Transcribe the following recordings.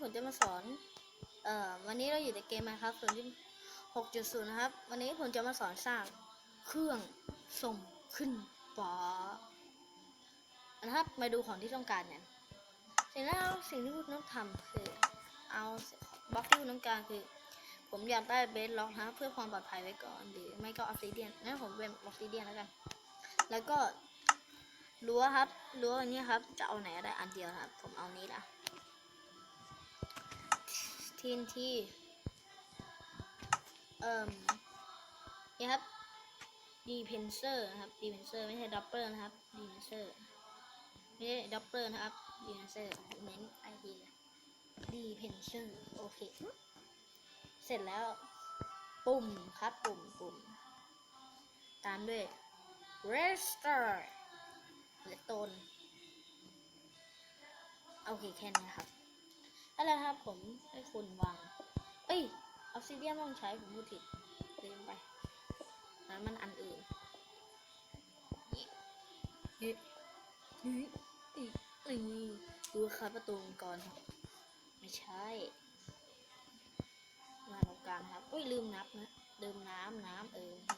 ผมจะมาสอน เอ่อ วันนี้เราอยู่ในเกมมาครับส่วนที่6.0นย์นะครับ วันนี้ผมจะมาสอนสร้างเครื่องส่งขึ้นฟ้านะครับ มาดูของที่ต้องการเนี่ยสร็จแล้วสิ่งที่คุณต้องทำคือ เอาบล็อกที่คุณต้องการคือ ผมอยากได้เบสล็อกนะเพื่อความปลอดภัยไว้ก่อน หรือไม่ก็ออฟซิเดียนงั้นผมเป็นออฟซิเดียนแล้วกัน แล้วก็รั้วครับรั้วอันนี้ครับ จะเอาไหนได้อันเดียวครับ ผมเอานี้ละ ทีนทีเอ่มนี่ครับดีเพนเซอร์นะครับดีเพนเซอร์ไม่ใช่ดับเบิลนะครับดีเพนเซอร์ไม่ใช่ดับเบิลนะครับดีเพนเซอร์เน้นไอทีดีเพนเซอร์โอเค เสร็จแล้ว ปุ่มครับ ปุ่มปุ่ม ตามด้วย restore และตนโอเค แค่นี้ครับ แล้วครับผมให้คุณวาง เอ้ยออ s ซิเดียนต้องใช้ผมพูดผิดลืมไปนั้นมันอันอื่นนี่นี่นี่นี่ดูครับประตูก่อนครับ ไม่ใช่ มาตรงกลางครับอุ้ยลืมนับนะลืมน้ำน้ำเออน้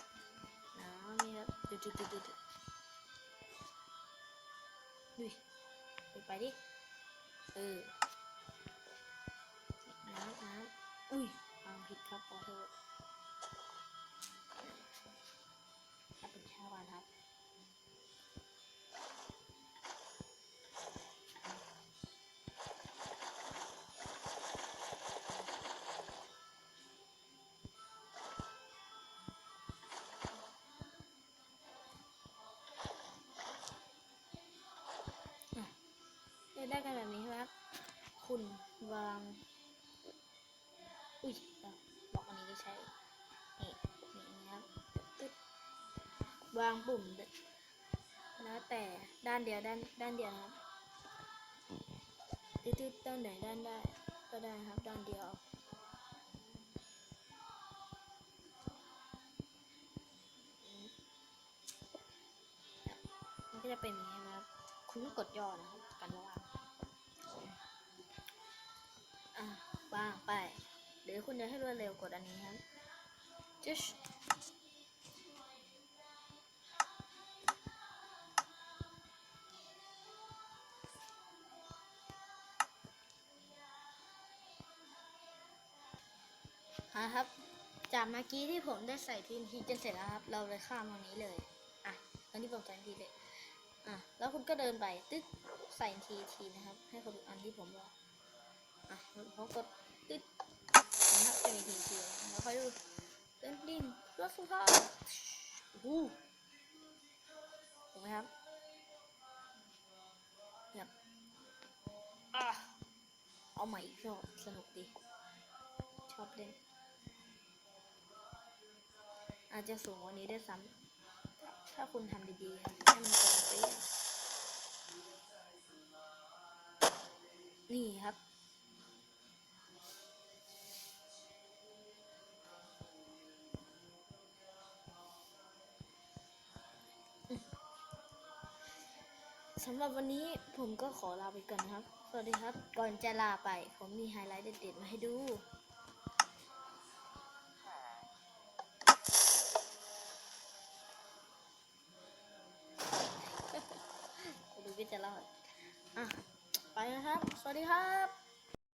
ำน้ำนี่ครับดูดูดูดูดูดุยไปไปดิ เออ ครับขอโทษถ้าเป็นชาวบ้านครับได้กันแบบนี้ใช่ไหมคุณวาง อุ้ย ใช้นี่นี่นะครับตึ๊ดวางปุ่ม แล้วแต่ด้านเดียวด้านด้านเดียวครับตึ๊ดตึ๊ดด้านไหนด้านได้ก็ได้ครับด้านเดียวมันก็จะเป็นอย่างนี้นะครับ คุณกดย่อนะครับกันว่างอะวางไป รือคุณจะให้รวดเร็วกดอันนี้ครับจึ๊ชอะครับ จากเมื่อกี้ที่ผมได้ใส่ทีนทีจนเสร็จแล้วครับ เราเลยข้ามตรงนี้เลย อะตอนนี้ผมใส่ทีเลย อะ แล้วคุณก็เดินไป ตึ๊ดใส่ทีทีนะครับ ให้เขาดูอันที่ผมบอก อะพอกดตึ๊ด นะครับจะมีทีทีแล้วค่อยดูเต้นดิ้นรถสุภาพโอ้โหเห็นไหมครับแบบอะเอาใหม่อีกรอบสนุกดี ชอบเล่น อาจจะสูงกว่านี้ได้ซ้ำ ถ้าคุณทำดีๆครับให้มันตรงเป๊ะนี่ครับ สำหรับวันนี้ผมก็ขอลาไปก่อนนะครับ สวัสดีครับ ก่อนจะลาไป ผมมีไฮไลท์เด็ดๆมาให้ดูดูพี่จะเล่าอะ ไปนะครับ สวัสดีครับ